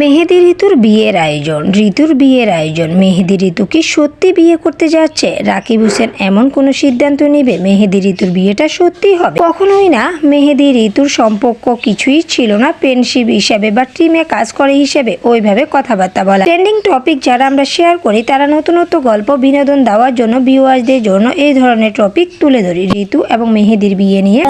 মেহেদি ঋতুর বিয়ের আয়োজন, ঋতুর বিয়ের আয়োজন। মেহেদি ঋতু কি সত্যি বিয়ে করতে যাচ্ছে? রাকিব হোসেন এমন কোনো সিদ্ধান্ত নেবে? মেহেদি ঋতুর বিয়েটা সত্যি হবে? কখনোই না। মেহেদি ঋতুর সম্পর্ক কিছুই ছিল না। ফ্রেন্ডশিপ হিসাবে বা টিমে কাজ করে হিসেবে ওইভাবে কথাবার্তা বলা। ট্রেন্ডিং টপিক যারা আমরা শেয়ার করি, তারা নতুনত্ব, গল্প, বিনোদন দেওয়ার জন্য ভিউয়ার্সদের জন্য এই ধরনের টপিক তুলে ধরি। ঋতু এবং মেহেদির বিয়ে নিয়ে।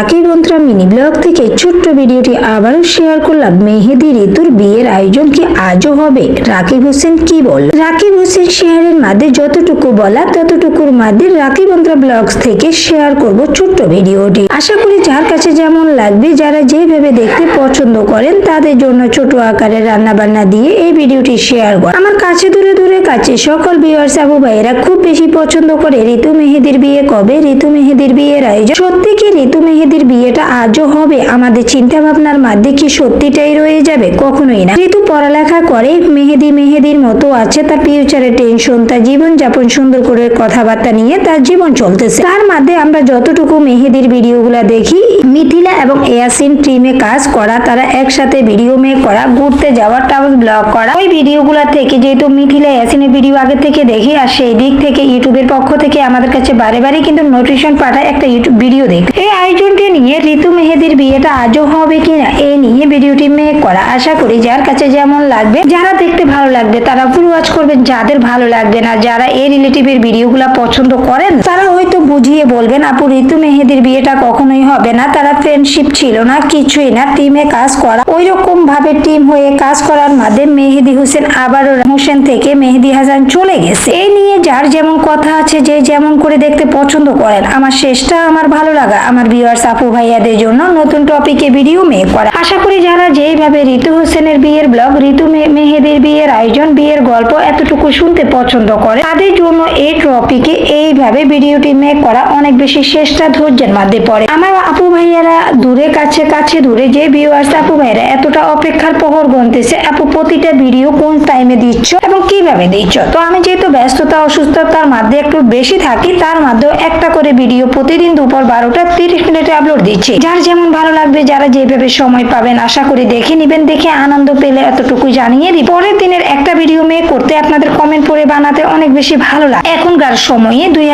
রাখি বন্ধুরা মিনি ব্লগ থেকে ছোট্ট ভিডিওটি আবারও শেয়ার করলাম। মেহেদি ঋতুর বিয়ের আয়োজন কি আজও হবে? রাকিব হোসেন কি বল? রাকিব হোসেন শেয়ারের মাঝে যতটুকু বলা ততটুকুর মাঝে রাকিব বন্ধুরা ব্লগস থেকে শেয়ার করব ছোট্ট ভিডিওটি। আশা করি যার কাছে যেমন লাগবে, যারা যেভাবে দেখতে পছন্দ করেন, তাদের জন্য ছোট আকারে রান্না বান্না দিয়ে এই ভিডিওটি শেয়ার কর। আমার কাছে দূরে দূরে কাছে সকল ভিউয়ার্স আবু ভাইয়েরা খুব বেশি পছন্দ করে ঋতু মেহেদির বিয়ে কবে? ঋতু মেহেদির বিয়ের আয়োজন। সত্যি কি ঋতু মেহেদির বিয়েটা আজও হবে, আমাদের চিন্তা ভাবনার মধ্যে কি সত্যিটাই রয়ে যাবে? কখনোই না। যেহেতু পড়ালেখা করে, মেহেদি মেহেদির মতো আছে, তার ফিউচারের টেনশন তার জীবন যাপন সুন্দর করে কথাবার্তা নিয়ে তার জীবন চলতেছে। তার মধ্যে আমরা যতটুকু মেহেদির ভিডিওগুলা দেখি, মিথিলা এবং এয়াসিন টিমে কাজ করা, তারা একসাথে ভিডিও মেক করা, ঘুরতে যাওয়া ট্রাভেল ব্লগ করা। ওই ভিডিওগুলা থেকে যেহেতু মিথিলা এয়াসিনের ভিডিও আগে থেকে দেখি, আর সেই দিক থেকে, ইউটিউবের পক্ষ থেকে আমাদের কাছে বারে বারে কিন্তু নোটিফিকেশন পাঠায় একটা ইউটিউব ভিডিও দেখ। এই আয়োজনটি নিয়ে ঋতু মেহেদির বিয়েটা আজও হবে কিনা এই নিয়ে ভিডিওটি মেক করা। আশা করি যার কাছে যেমন লাগবে, যারা দেখতে ভালো লাগবে, তারা ফুল ওয়াচ করবেন। যাদের ভালো লাগবে না, যারা এই রিলেটিভের ভিডিওগুলো পছন্দ করেন, তারা হয়তো বুঝিয়ে বলবেন, আপু, ঋতু মেহেদির বিয়েটা কখনোই হবে না। তারা ফ্রেন্ডশিপ ছিল না, কিছুই না। টিমে কাজ করা ওই রকম ভাবে টিম হয়ে কাজ করার মাধ্যমে মেহেদি হোসেন আবারও হোসেন থেকে মেহেদি হাসান চলে গেছে। এই নিয়ে যার যেমন কথা আছে, যে যেমন করে দেখতে পছন্দ করেন, আমার শেষটা আমার ভালো লাগা। আমার ভিউয়ার্স আপু ভাইয়াদের জন্য নতুন টপিকে ভিডিও মেক করা। আশা করি যারা যেইভাবে ঋতু হোসেনের বিয়ের ব্লগ ঋতু মেহেদির বিয়ের আয়োজন, বিয়ের গল্প এতটুকু শুনতে পছন্দ করে, তাদের জন্য এই টপিকে এইভাবে ভিডিওটি মেক করা অনেক বেশি শেষটা ধৈর্যের মধ্যে পড়ে। আমার আপু ভাইয়ারা দূরে, কাছে কাছে দূরে, যে ভিউয়ার্স আপু ভাইয়ারা এতটা অপেক্ষার প্রহর গুনতেছে, আপু প্রতিটা ভিডিও কোন টাইমে দিচ্ছ এবং কীভাবে দিচ্ছ? তো আমি যেহেতু ব্যস্ততা, অসুস্থতার মধ্যে একটু বেশি থাকি, তার মধ্যেও একটা করে ভিডিও প্রতিদিন দুপুর বারোটা তিরিশ মিনিটে আপলোড দিচ্ছি। যার যেমন ভালো লাগবে, যারা যেভাবে সময় পাবেন, আশা করি দেখে নিবেন, দেখে আনন্দ পেলে এতটুকু জানিয়ে দিই পরের দিনের একটা ভিডিও মেয়ে করতে আপনাদের কমেন্ট পড়ে বানাতে অনেক বেশি ভালো লাগে। এখনকার সময়ে দুই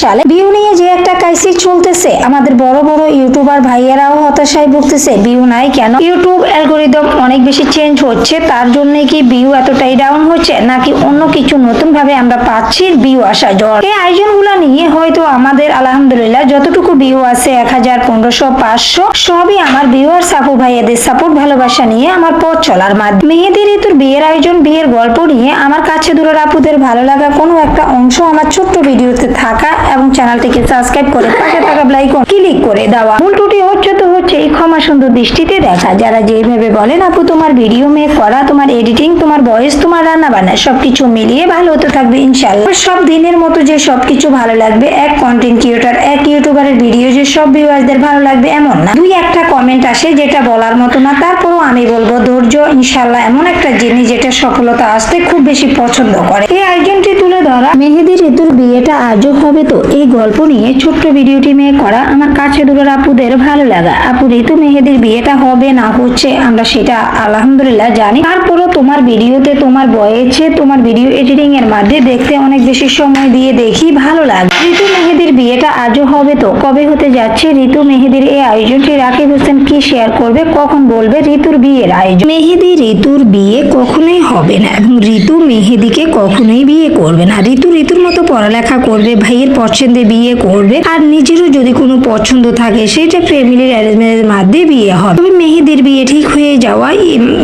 সালে ভিউ নিয়ে যে একটা ক্রাইসিস চলতেছে, আমাদের বড় বড় ইউটিউবার ভাইয়েরাও হতাশায় ভুগতেছে ভিউ নাই কেন? ইউটিউব অ্যালগোরিদম অনেক বেশি চেঞ্জ হচ্ছে, তার জন্য কি ভিউ এতটাই ডাউন হচ্ছে, নাকি অন্য কিছু নতুন ভাবে আমরা পাচ্ছি ভিউ আসা জ্বর এই আয়োজনগুলো নিয়ে হয়তো আমাদের, আলহামদুলিল্লাহ, যতটুকু ভিউ আছে, এক হাজার পনেরোশো, পাঁচশো, সবই আমার ভিউয়ার সাপু ভাইয়াদের সাপোর্ট ভালোবাসা নিয়ে আমার পথ চলার মাধ্যমে। মেহেদি ঋতুর বিয়ের আয়োজন, বিয়ের গল্প নিয়ে আমার কাছে দূরের আপুদের ভালো লাগা কোনো একটা অংশ আমার ছোট্ট ভিডিওতে থাকা এবং চ্যানেলটিকে সাবস্ক্রাইব করে পাশে থাকা লাইকন ক্লিক করে দেওয়া। ভুল ত্রুটি হচ্ছে তো হচ্ছে এই ক্ষমা সুন্দর দৃষ্টিতে দেখা। যারা যেভাবে বলেন, আপু, তোমার ভিডিও মেক করা, তোমার এডিটিং তোমার ভয়েস তোমার রান্না বান্না সবকিছু মিলিয়ে ভালো হতে থাকবে ইনশাল্লাহ সব দিনের মতো যে সবকিছু ভালো লাগবে, এক কন্টেন্ট ক্রিয়েটর এক ইউটিউবারের ভিডিও যে সব ভিউয়ারদের ভালো লাগবে এমন না। দুই একটা কমেন্ট আসে যেটা বলার মতো না, তারপরও আমি বলব ধৈর্য ইনশাল্লাহ এমন একটা জিনিস যেটা সফলতা আসতে খুব বেশি পছন্দ করে। এই আয়োজনটি তুলে ধরা আজও হবে তো। এই গল্প নিয়ে ছোট্ট ভিডিওটি মেয়ে করা আমার কাছে দূরের আপুদের ভালো লাগা। আপু ঋতু মেহেদির বিয়েটা হবে না হচ্ছে? আমরা সেটা আলহামদুলিল্লাহ জানি। তারপরও তোমার ভিডিওতে তোমার বয়েছে, তোমার ভিডিও এডিটিং এর মধ্যে দেখতে অনেক বেশি সময় দিয়ে দেখি, ভালো লাগে। ঋতু মেহেদির বিয়েটা আজও হবে তো? কবে হতে যাচ্ছে? ঋতু মেহেদির এই আয়োজনটি রাকিব হোসেন কি শেয়ার করবে? কখন বলবে ঋতুর বিয়ের আয়োজন? মেহেদি ঋতুর বিয়ে কখনোই হবে না এবং ঋতু মেহেদিকে কখনোই বিয়ে করবে না। ঋতু ঋতুর মতো পড়ালেখা করবে, ভাইয়ের পছন্দে বিয়ে করবে, আর নিজেরও যদি কোনো পছন্দ থাকে, সেটা ফ্যামিলির অ্যারেঞ্জমেন্টের মাধ্যমে বিয়ে হবে। তবে মেহেদির বিয়ে ঠিক হয়ে যাওয়া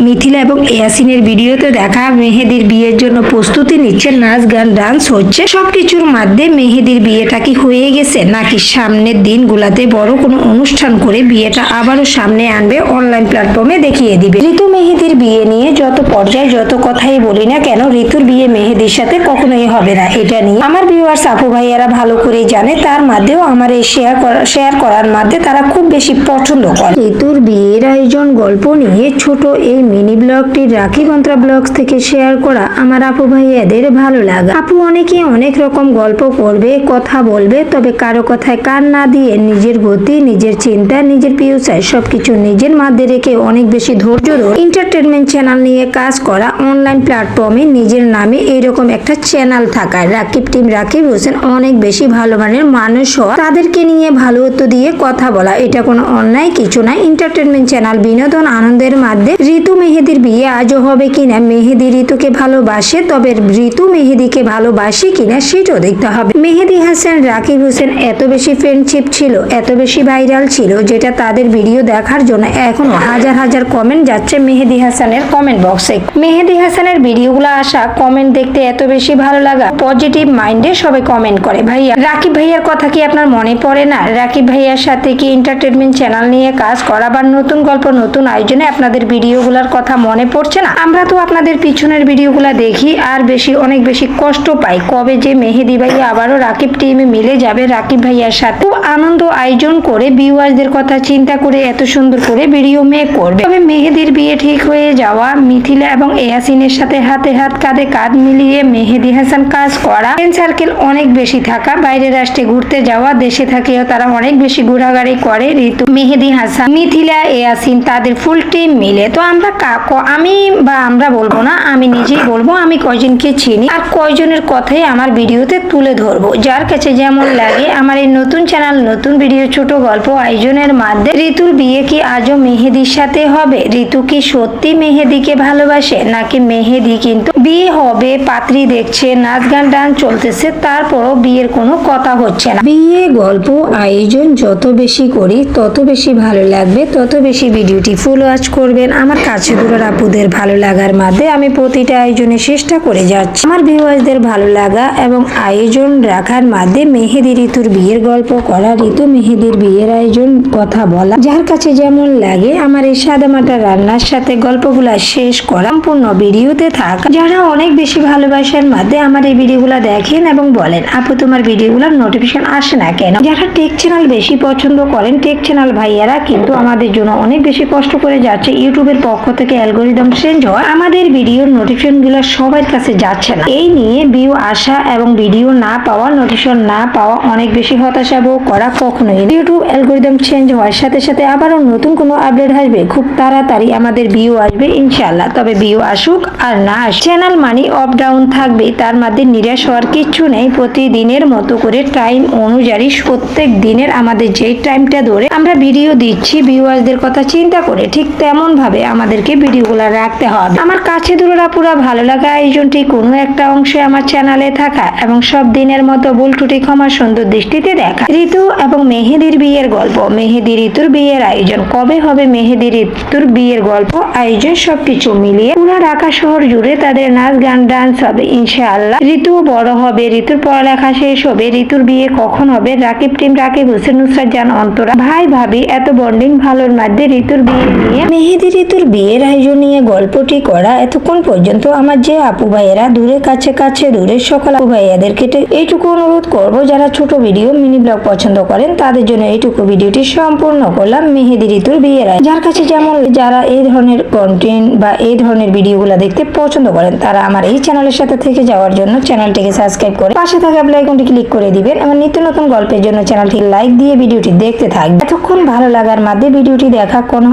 মিথিলা এবং ইয়াসিনের ভিডিওতে দেখা, মেহেদির বিয়ের জন্য প্রস্তুতি নিচ্ছে নাচ, গান ডান্স হচ্ছে। সবকিছুর মধ্যে মেহেদির বিয়েটা কি হয়ে গেছে, নাকি সামনের দিনগুলাতে বড় কোনো অনুষ্ঠান করে বিয়েটা আবারও সামনে আনবে অনলাইন প্ল্যাটফর্মে দেখিয়ে দিবে। ঋতু মেহেদির বিয়ে নিয়ে যত পর্যায়ে যত কথাই বলি না কেন, ঋতুর বিয়ে মেহেদির সাথে কখনোই হবে না, এটা নিয়ে। আমার ভিউয়ার্স আপু ভাইয়ারা ভালো করে জানে, তার মধ্যেও আমার এই শেয়ার করা শেয়ার করার মধ্যে তারা খুব বেশি পছন্দ করে। ঋতুর বিয়ের আয়োজন গল্প নিয়ে ছোট এই মিনি ব্লগটি রাখি কন্ত্রা ব্লগস থেকে শেয়ার করা আমার আপু ভাইয়াদের ভালো লাগা। আপু অনেকে অনেক রকম গল্প করবে, কথা বলবে, তবে কারও কথায় কান না দিয়ে নিজের গতি নিজের চিন্তা, নিজের পিউচার সবকিছু নিজের মধ্যে রেখে অনেক বেশি ধৈর্য ধরে এন্টারটেনমেন্ট চ্যানেল নিয়ে কাজ করা অনলাইন প্ল্যাটফর্মে নিজের নামে এইরকম একটা চ্যানেল থাকায়। রাকিব টিম রাকিব হোসেন অনেক বেশি ভালো মানের মানুষ হওয়া তাদেরকে নিয়ে ভালোত্ব দিয়ে কথা বলা, এটা কোনো অন্যায়, কিছু না। এন্টারটেনমেন্ট চ্যানেল বিনোদন আনন্দের মধ্যে ঋতু মেহেদির বিয়ে আজও হবে কিনা? মেহেদি ঋতুকে ভালোবাসে, তবে ঋতু মেহেদিকে ভালোবাসে কিনা সেটাও দেখতে হবে। মেহেদি হাসান, রাকিব হোসেন এত বেশি ফ্রেন্ডশিপ ছিল, এত বেশি ভাইরাল ছিল, যেটা তাদের ভিডিও দেখার জন্য এখন হাজার হাজার কমেন্ট যাচ্ছে মেহেদি হাসানের কমেন্ট বক্সে মেহেদি হাসানের ভিডিওগুলো আসা কমেন্ট দেখতে এত বেশি ভালো লাগা পজিটিভ মাইন্ডে সবাই কমেন্ট করে। ভাইয়া, রাকিব ভাইয়ার কথা কি আপনার মনে পড়ে না? রাকিব ভাইয়ার সাথে কি এন্টারটেনমেন্ট চ্যানেল নিয়ে কাজ করা বা নতুন গল্প, নতুন আয়োজনে আপনাদের ভিডিওগুলোর কথা মনে পড়ছে না? আমরা তো আপনাদের পিছনের ভিডিওগুলো দেখি আর বেশি, অনেক বেশি কষ্ট পাই। কবে যে মেহেদি ভাইয়া আবারও রাকিব টিমে মিলে যাবে, রাকিব ভাইয়ার সাথে আনন্দ আয়োজন করে ভিউয়ার্সদের কথা চিন্তা করে এত সুন্দর করে ভিডিও মেক করবে। তবে মেহেদির বিয়ে ঠিক হয়ে যাওয়া, মিথিলা এবং এয়াসিনের সাথে হাতে হাত কাঁধে কাঁধ মিলিয়ে মেহেদি হাসান কাজ করা ফ্রেন্ড সার্কেল অনেক বেশি থাকা, বাইরের রাষ্ট্রে ঘুরতে যাওয়া, দেশে থাকেও তারা অনেক বেশি ঘোরাঘুরি করে, ঋতু, মেহেদি হাসান, মিথিলা, এয়াসিন তাদের ফুল টিম মিলে। তো আমরা কাকো, আমি বা আমরা বলব না, আমি নিজেই বলব, আমি কয়জনকে চিনি আর কয়জনের কথাই আমার ভিডিওতে তুলে ধরবো। যার কাছে যেমন লাগে আমার এই নতুন চ্যানেল নতুন ভিডিও ছোট গল্প, আয়োজনের মাধ্যমে ঋতুর বিয়ে কি আজও মেহেদির সাথে হবে? ঋতু কি সত্যি মেহেদিকে ভালোবাসে? নাকি মেহেদি কিন্তু বিয়ে হবে, পাত্রী দেখছে, নাচ গান ডান চলতেছে, তারপরও বিয়ের কোনো কথা হচ্ছে না। বিয়ে, গল্প, আয়োজন যত বেশি করি, তত বেশি ভালো লাগবে, তত বেশি ভিডিওটি ফুল ওয়াচ করবেন। আমার কাছে দূরের আপুদের ভালো লাগার মাধ্যমে আমি প্রতিটা আয়োজনে চেষ্টা করে যাচ্ছি। আমার ভিউয়ার্সদের ভালো লাগা এবং আয়োজন রাখার মাধ্যমে মেহেদি ঋতুর বিয়ের গল্প করা ঋতু মেহেদির বিয়ের আয়োজন কথা বলা, যার কাছে যেমন লাগে, আমার এই সাদামাটা রান্নার সাথে গল্পগুলা শেষ করা সম্পূর্ণ ভিডিওতে থাকা। যারা অনেক বেশি ভালোবাসার মাধ্যমে আমার এই ভিডিওগুলো দেখেন এবং বলেন, আপু, তোমার ভিডিওগুলোর নোটিফিকেশন আসে না কেন? যারা টেক চ্যানেল বেশি পছন্দ করেন টেক চ্যানেল ভাইয়ারা কিন্তু আমাদের জন্য অনেক বেশি কষ্ট করে যাচ্ছে। ইউটিউবের পক্ষ থেকে অ্যালগোরিদম চেঞ্জ হয় আমাদের ভিডিওর নোটিফিকেশনগুলো সবার কাছে যাচ্ছে না। এই নিয়ে ভিউ আসা এবং ভিডিও না পাওয়া নোটিফিকেশন না পাওয়া অনেক বেশি হতাশা ভোগ করা কখনোই ইউটিউব অ্যালগোরিদম চেঞ্জ হওয়ার সাথে সাথে আবারও নতুন কোনো আপডেট আসবে। খুব তাড়াতাড়ি আমাদের ভিউ আসবে ইনশাল্লাহ তবে ভিউ আসুক আর না চ্যানেল মানি অফ ডাউন থাকবে। তার মধ্যে নিরাশ হওয়ার কিচ্ছু নেই। প্রতিদিনের মতো করে টাইম অনুযায়ী প্রত্যেক দিনের আমাদের যেই টাইমটা ধরে আমরা ভিডিও দিচ্ছি ভিউয়ার্সদের কথা চিন্তা করে ঠিক তেমন ভাবে আমাদেরকে ভিডিওগুলো রাখতে হবে। আমার কাছে দূরেরা পুরো ভালো লাগা আয়োজনটি কোনো একটা অংশে আমার চ্যানেলে থাকা এবং সব দিনের মতো ভুল ক্ষমা সুন্দর দৃষ্টিতে দেখা। ঋতু এবং মেহেদির বিয়ের গল্প। মেহেদি ঋতুর বিয়ের আয়োজন। কবে হবে মেহেদি ঋতুর বিয়ের গল্প? আয়োজন সবকিছু মিলিয়ে পুরো ঢাকা শহর জুড়ে তাদের নাচ, গান, ডান্স হবে। ইনশাআল্লাহ ঋতু বড় হবে, ঋতুর পড়ালেখা শেষ হবে। ঋতুর বিয়ে কখন হবে? রাকিব টিম, রাকিব হোসেন, নুসরাত জান, অন্তরা, ভাই, ভাবি, এত বন্ডিং ভালোর মধ্যে ঋতুর বিয়ে নিয়ে মেহেদি ঋতুর বিয়ের আয়োজন নিয়ে গল্পটি করা এতক্ষণ পর্যন্ত আমার যে আপু ভাইয়েরা দূরে, কাছে কাছে, দূরে সকল আপু ভাইয়াদেরকে এইটুকু অনুরোধ করব, যারা ছোট ভিডিও, মিনি ব্লগ পছন্দ করেন, তাদের জন্য এইটুকু ভিডিওটি সম্পূর্ণ করলাম মেহেদি ঋতুর বিয়ের আয়োজন। যার কাছে যেমন যারা এই ধরনের কন্টেন্ট বা এই ধরনের ভিডিওগুলো দেখতে পছন্দ করেন, তারা আমার এই চ্যানেলের সাথে থেকে যাওয়ার জন্য চ্যানেলটিকে সাবস্ক্রাইব করে পাশে থাকা বেল আইকনটি ক্লিক করে দিবেন এবং নিত্য নতুন গল্পের জন্য চ্যানেলটি লাইক দিয়ে ভিডিওটি দেখতে থাকবেন। এতক্ষণ ভালো লাগার মাধ্যমে ভিডিওটি দেখা কোনো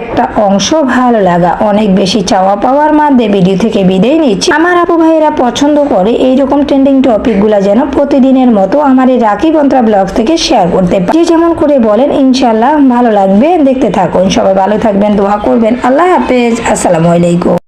একটা অংশ ভালো লাগা। অনেক বেশি চাওয়া পাওয়ার মাধ্যমে ভিডিও থেকে বিদায় নিচ্ছি। আমার আপু ভাইয়েরা পছন্দ করে এইরকম ট্রেন্ডিং টপিকগুলা যেন প্রতিদিনের মতো আমার এই রাখি বন্ত্রা ব্লগ থেকে শেয়ার করতে পারেন যে যেমন করে বলেন ইনশাল্লাহ ভালো লাগবে। দেখতে থাকুন। সবাই ভালো থাকবেন, দোয়া করবেন। আল্লাহ হাফেজ। আসসালামু আলাইকুম।